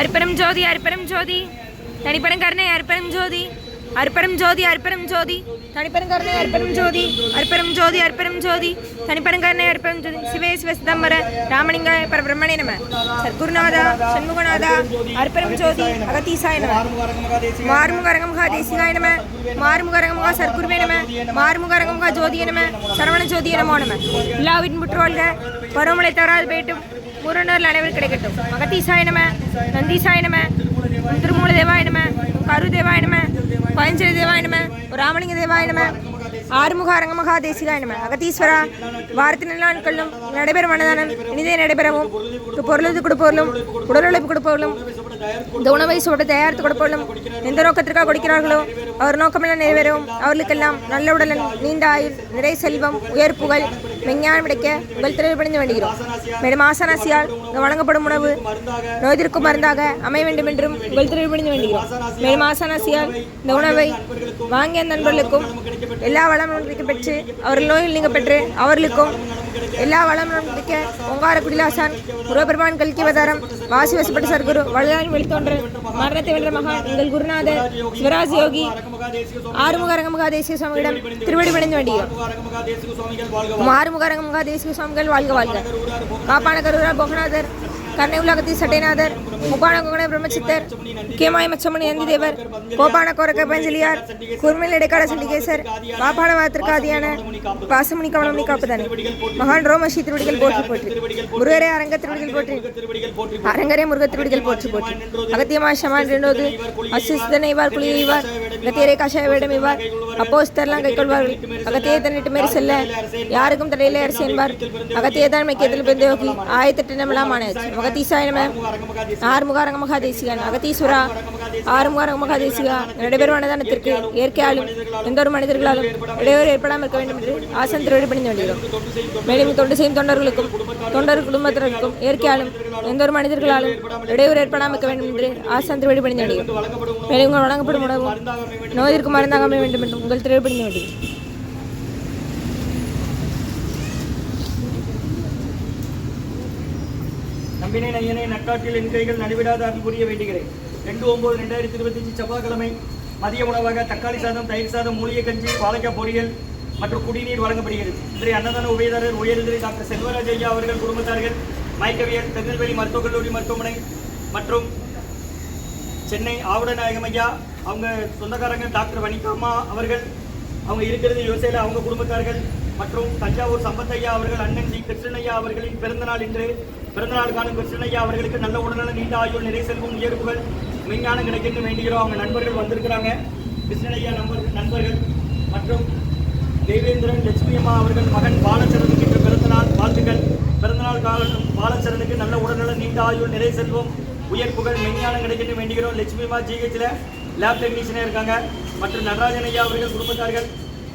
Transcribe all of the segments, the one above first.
அற்பரம் ஜோதி அற்பரம் ஜோதி. தனிப்பெரும் கருணை அற்பரம் ஜோதி. அற்பரம் ஜோதி அற்பரம் ஜோதி. தனிப்பெரும் கருணை அற்பரம் ஜோதி. அற்பரம் ஜோதி அற்பரம் ஜோதி. தனிப்பெரும் கருணை அற்பரம் ஜோதி. சிவே சிவ சிதம்பர ராமலிங்காய பரபிரம்மணே நம. சத்குருநாதா சண்முகநாதா அற்பரம் ஜோதி அகத்தீசாய நம. மாறுமுகரங்கமுகா தேசிகாய நம. மாறுமுகரங்கமுகா சர்க்குருவே நம. மாறுமுகரங்கமுகா ஜோதிய நம. சரவண ஜோதிய நமோ நம. எல்லாவின் முற்றுவாழ்க பருவமழை தவறாது போயிட்டும் முருகனர் அனைவரும் கிடைக்கட்டும். மகத்தீசாய நம நந்தீசாய நம திருமூல தேவாய நம கரு தேவாய நம பஞ்சலி தேவாய நம ராமலிங்க தேவாய நம ஆறுமுக அரங்கமகா தேசிகாய நம அகத்தீஸ்வரா வாரத்தின் நாட்களும் நடைபெறும் அன்னதானம் இனிதே நடைபெறவும். பொருளுக்கு கொடுப்பவர்களும் உடல் உழைப்பு கொடுப்பவர்களும் இந்த உணவை சுவடு தயாரித்து கொடுப்பவர்களும் எந்த நோக்கத்திற்காக கொடுக்கிறார்களோ அவர் நோக்கமெல்லாம் நிறைவேறவும் அவர்களுக்கெல்லாம் நல்ல உடலன் நீண்ட ஆயுள் நிறை செல்வம் உயர் புகழ் விஞ்ஞானம் கிடைக்க உங்கள் திரைப்படைந்து வேண்டுகிறோம். மேலும் ஆசனாசியால் வழங்கப்படும் உணவு நோய்திற்கும் மருந்தாக அமைய வேண்டும் என்றும் உங்கள் திரைப்படைந்து வேண்டுகிறோம். மேலும் ஆசனாசியால் இந்த உணவை வாங்கிய நண்பர்களுக்கும் எல்லா வளமும் பெற்று அவர்கள் நோயில் நீங்க பெற்று அவர்களுக்கும் எல்லா வளமும் கிடைக்க ஓங்கார குடிலாசான் முருகபெருமான் கல்கி அவதாரம் வாசி வசப்பட்ட சர்க்குரு வலுதான் வெளித்தோன்ற மரணத்தை வென்ற மகா எங்கள் குருநாதர் சிவராஜ் யோகி ஆறுமுக அரங்கமுகா தேசிய சுவாமியிடம் திருவடி பணிந்து வேண்டுகிறோம் ஆறுமுக அரங்கமுகா தேசிய சுவாமிகள் வாழ்க வாழ்க. காப்பான கருவரா போகநாதர் கர்ணை உலகத்தி சட்டைநாதர் முப்பான குகண பிரம்மச்சித்தர் முக்கியமாய மச்சமணி நந்தி தேவர் கோபான கோரக்க பஞ்சலியார் குர்மில் இடைக்கால சண்டிகேசர் வாபாட வாத்திற்கு ஆதியான பாசமணி கவனமணி காப்புதானே. மகான் ரோமஷி திருவடிகள் போற்றி போற்றி. முருகரே அரங்க திருவடிகள் போற்றி. அரங்கரே முருக திருவடிகள் போற்றி போற்றி. அகத்தியமா ஷமான் ரெண்டோது அசிஸ்தனை இவார் குளியை இவார் அகத்தியரே கஷாய வேடம் இவார் அப்போஸ்தர்லாம் கைக்கொள்வார்கள் அகத்தியை தன்னிட்டு மேறி செல்ல யாருக்கும் தடையில அரசு என்பார். அகத்தியை தான் மைக்கியத்தில் பெருந்தோகி ஆயத்தெட்டு நம்மளாம் ஆனாச்சு மகதீசாய நம ஆறுமுகாரங்க மகாதேசிகன் அகதீஸ்வரா ஆறுமுகாரங்க மகாதேசிகா நடைபெறும் அன்னதானத்திற்கு இயற்கையாலும் எந்த ஒரு மனிதர்களாலும் இடையூறு ஏற்படாமல் இருக்க வேண்டும் என்று ஆசன் திருவடி பணிந்து மேலும் தொண்டு செய்யும் தொண்டர்களுக்கும் தொண்டர் குடும்பத்தினருக்கும் இயற்கையாலும் எந்த ஒரு மனிதர்களாலும் இடையூறு ஏற்படாமல் இருக்க வேண்டும் என்று ஆசன் திருவடி பணிந்து மேலும் வழங்கப்படும் உணவும் நோயிற்கு மருந்தாக அமைய வேண்டும் என்று உங்கள் திருவடி பணிந்து அம்பினை நம்பினை நையனை நட்டாற்றில் என் கைகள் நடுவிடாத அருள் புரிய வேண்டுகிறேன். ரெண்டு ஒம்பது ரெண்டாயிரத்தி இருபத்தி அஞ்சு செவ்வாய்க்கிழமை மதிய உணவாக தக்காளி சாதம் தயிர் சாதம் மூலிகை கஞ்சி பாலக்காய் பொரியல் மற்றும் குடிநீர் வழங்கப்படுகிறது. இன்றைய அன்னதான உபயதாரர் உயர்திரி டாக்டர் செல்வராஜ் ஐயா அவர்கள் குடும்பத்தார்கள் மயக்கவியல் திருநெல்வேலி மருத்துவக் கல்லூரி மருத்துவமனை மற்றும் சென்னை ஆவுடநாயகம் ஐயா அவங்க சொந்தக்காரங்க டாக்டர் வனிகாமா அவர்கள் அவங்க இருக்கிறது யோசையில் அவங்க குடும்பத்தார்கள் மற்றும் தஞ்சாவூர் சம்பத்தையா அவர்கள் அண்ணன் ஜி கிருஷ்ணனையா அவர்களின் பிறந்தநாள் இன்று பிறந்தநாள் காணும் கிருஷ்ணய்யா அவர்களுக்கு நல்ல உடல்நல நீண்ட ஆயுள் நிறை செல்வம் உயர்வுகள் விஞ்ஞானம் கிடைக்கணும்னு வேண்டுகிறோம் அவங்க நண்பர்கள் வந்திருக்கிறாங்க. கிருஷ்ணய்யா நண்பர் நண்பர்கள் மற்றும் தேவேந்திரன் லட்சுமி அம்மா அவர்கள் மகன் பாலச்சரனுக்கு இன்று பிறந்தநாள். வாழ்த்துக்கள். பிறந்தநாள் காலம் பாலச்சரனுக்கு நல்ல உடல்நல நீண்ட ஆயுள் நிறை செல்வம் உயர் புகழ் மெஞ்ஞானம் கிடைக்கணும்னு வேண்டுகிறோம் லட்சுமி அம்மா ஜிஹெச்சில் லேப் டெக்னீஷியனாக இருக்காங்க. மற்றும் நடராஜன் ஐயா அவர்கள் குடும்பத்தார்கள்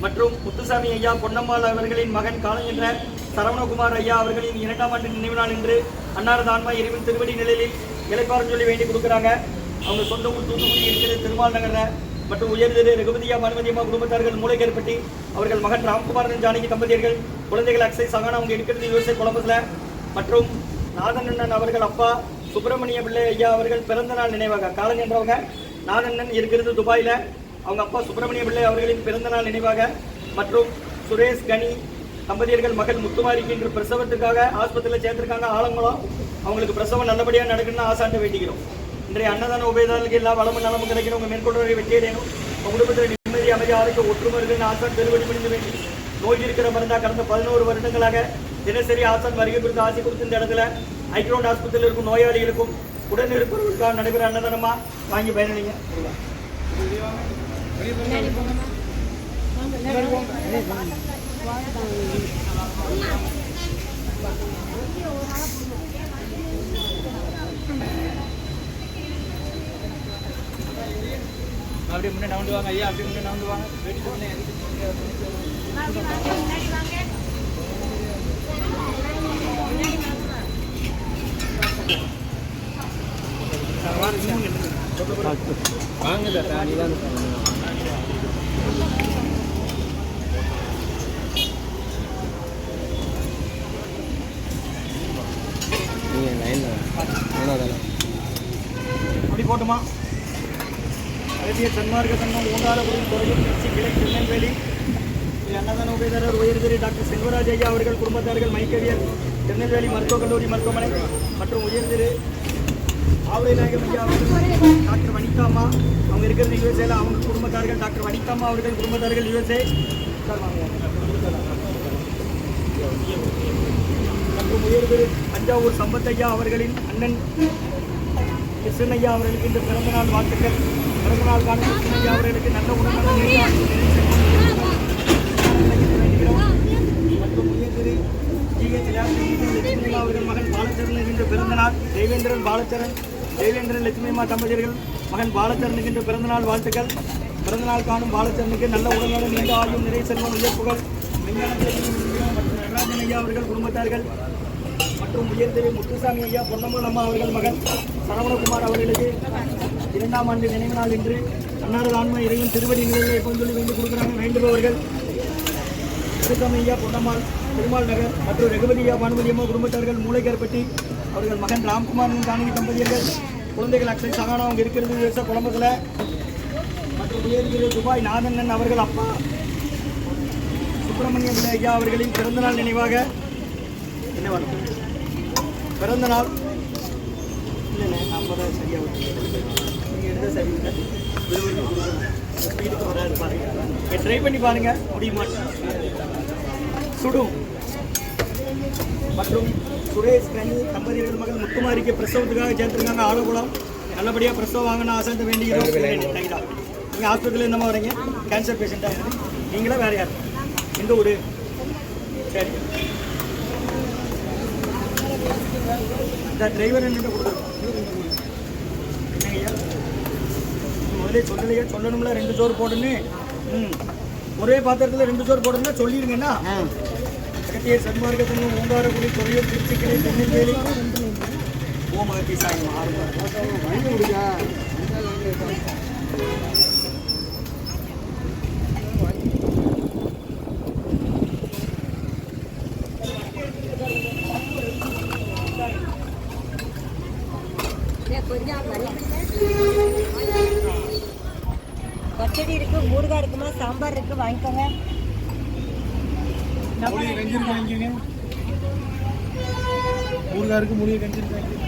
மற்றும் முத்துசாமி ஐயா பொன்னம்மாள் அவர்களின் மகன் காலஞ்சென்ற என்ற சரவணகுமார் ஐயா அவர்களின் இரண்டாம் ஆண்டு நினைவு நாள் என்று அன்னாரது ஆன்மா இறைவன் திருவடி நிலையில் இலைப்பாரம் சொல்லி வேண்டி கொடுக்குறாங்க. அவங்க சொந்த ஊர் தூத்துக்குடி இருக்கிறது திருமால் நகரில். மற்றும் உயர்ந்தது ரகுபதியா மனுமதியம்மா குடும்பத்தார்கள் மூளைக்கேற்பட்டி அவர்கள் மகன் ராம்குமாரன் ஜானகி தம்பதியர்கள் குழந்தைகள் அக்ஸை சகானா அவங்க இருக்கிறது யோசை குழம்புல. மற்றும் நாதனண்ணன் அவர்கள் அப்பா சுப்பிரமணிய பிள்ளை ஐயா அவர்கள் பிறந்த நாள் நினைவாக காலம் என்றவங்க. நாதண்ணன் இருக்கிறது துபாயில். அவங்க அப்பா சுப்பிரமணிய பிள்ளை அவர்களின் பிறந்தநாள் நினைவாக மற்றும் சுரேஷ் கனி தம்பதியர்கள் மகள் முத்துமாரிக்கு இன்று பிரசவத்துக்காக ஆஸ்பத்திரியில் சேர்த்திருக்காங்க ஆலங்குளம். அவங்களுக்கு பிரசவம் நல்லபடியாக நடக்கணும்னு ஆசாண்டு வேண்டிக்கிறோம். இன்றைய அன்னதான உபயதாரர்களுக்கு எல்லா வளமும் நலமும் கிடைக்கணும். உங்கள் மேற்கொண்டு வெற்றியடையணும் உங்கள் குடும்பத்தில் நிம்மதி அமைதி ஆரோக்கிய ஒற்றுமை இருக்குன்னு ஆசான் பெருவடி முடிந்து வேண்டி நோய் இருக்கிற மருந்தா கடந்த பதினோரு வருடங்களாக தினசரி ஆசான் வருகை குறித்து ஆசை கொடுத்து இந்த இடத்துல ஐக்ரோண்ட் ஆஸ்பத்திரியில் இருக்கும் நோயாளிகளுக்கும் உடன் இருப்பவர்களுக்காக நடைபெற அன்னதானமாக வாங்கி பயனடைங்க. அப்படியே முன்னே நவுண்டு வாங்க ஐயா அப்படியே முன்னே நவுண்டு வாங்க வெயிட் பண்ணி வாங்க தாத்தா நீ தான் அழகிய சன்மார்க்க சங்கம் ஊண்டாலபுரம் துறையூர் திருச்சி கிளை திருநெல்வேலி. அன்னதான உபயதாரர் உயர்திரு டாக்டர் செல்வராஜ் ஐயா அவர்கள் குடும்பத்தார்கள் மைக்கவியர் திருநெல்வேலி மருத்துவக் கல்லூரி மருத்துவமனை மற்றும் உயர்திரு ஆவலை நாயகம் ஐயா அவர்கள் டாக்டர் வனிதாமா அவங்க இருக்கிறது யுஎஸ்ஏல அவங்க குடும்பத்தார்கள் டாக்டர் வனிதாமா அவர்கள் குடும்பத்தார்கள் யுஎஸ்ஏ மற்றும் உயர்திரு தஞ்சாவூர் சம்பத்தையா அவர்களின் அண்ணன் கிருஷ்ணய்யா அவர்களுக்கு இந்த பிறந்தநாள் வாழ்த்துக்கள். பிறந்தநாள் காணும் கிருஷ்ணய்யா அவர்களுக்கு நல்ல உடல்நலம் வேண்டுகிறோம் மற்றும் உயர்திரு ஜிஹெச் லட்சுமி அவர்கள் மகன் பாலச்சரன் என்கின்ற பிறந்தநாள் தேவேந்திரன் பாலச்சரன் தேவேந்திரன் லட்சுமிமா தம்பதியர்கள் மகன் பாலச்சரனுக்கு இன்று பிறந்தநாள் வாழ்த்துக்கள். பிறந்தநாள் காணும் பாலச்சரனுக்கு நல்ல உடல்நலம் நீண்ட ஆயும் நிறை செல்வம் உயர்ப்புகள் விஞ்ஞானத்தில் மற்றும் நடராஜன் ஐயா அவர்கள் குடும்பத்தார்கள். மற்றும் உயர்திரு முத்துசாமி ஐயா பொன்னம்மல் அம்மா அவர்கள் மகன் சரவணகுமார் அவர்களுக்கு இரண்டாம் ஆண்டு நினைவு நாள் இன்று அன்னாரது ஆன்மா இறைவன் திருவடி நிலையிலே எப்போது சொல்லி கொடுக்குறாங்க. வேண்டுபவர்கள் திருத்தமையா பொன்னம்மாள் பெருமாள் நகர் மற்றும் ரகுபதியா பானுமதி அம்மா குடும்பத்தார்கள் மூளைக்கார்பட்டி அவர்கள் மகன் ராம்குமார் தானகி தம்பதியர்கள் குழந்தைகள் அக்ஷய் சகானா அவங்க இருக்கிறது விவசாய குழம்புல மற்றும் உயர்கிற துபாய் நாதண்ணன் அவர்கள் அப்பா சுப்பிரமணியம் ஐயா அவர்களின் பிறந்தநாள் நினைவாக என்ன வரும் பிறந்த நாள் இல்லை இல்லை சரியாக நீங்கள் எடுத்தால் சரி இல்லை விறுவிறுப்பு கொடுக்கணும் ஸ்பீடுக்கு வராது பாருங்க. ட்ரை பண்ணி பாருங்க முடியுமா சுடும். மற்றும் சுரேஷ் கனி தம்பதியர்கள் மகன் முத்துமாரிக்கு பிரசவத்துக்காக சேர்த்துருக்காங்க. ஆலகுளம். நல்லபடியாக பிரசவம் வாங்கணும் ஆசை வேண்டிக்கிறோம் ரைட்டா நீங்கள் ஹாஸ்பிட்டலில் என்னமா வரீங்க? கேன்சர் பேஷண்ட்டாக நீங்களா வேறு யார்? எந்த ஊர்? சரி. இந்த டிரைவர் என்ன கொடுத்துருக்கோம். முதலே சொல்லலையே. சொல்லணும்ல ரெண்டு சோறு போடுன்னு ம். ஒரே பாத்திரத்தில் ரெண்டு சோறு போடணும்னா சொல்லிடுங்கண்ணா அகத்திய சன்மார்க்கத்தின் ஓங்காரக்குடி துறையூர் திருச்சிக்கிளை திருநெல்வேலி ஓமகத்தி சாய் பச்சடி இருக்கு ஊறுகாய் இருக்குமா சாம்பார் இருக்கு வாங்கிக்கோங்க. மூலிகை இருக்கு வாங்கிக்கோங்க. ஊறுகாய் இருக்கு கஞ்சி இருக்கு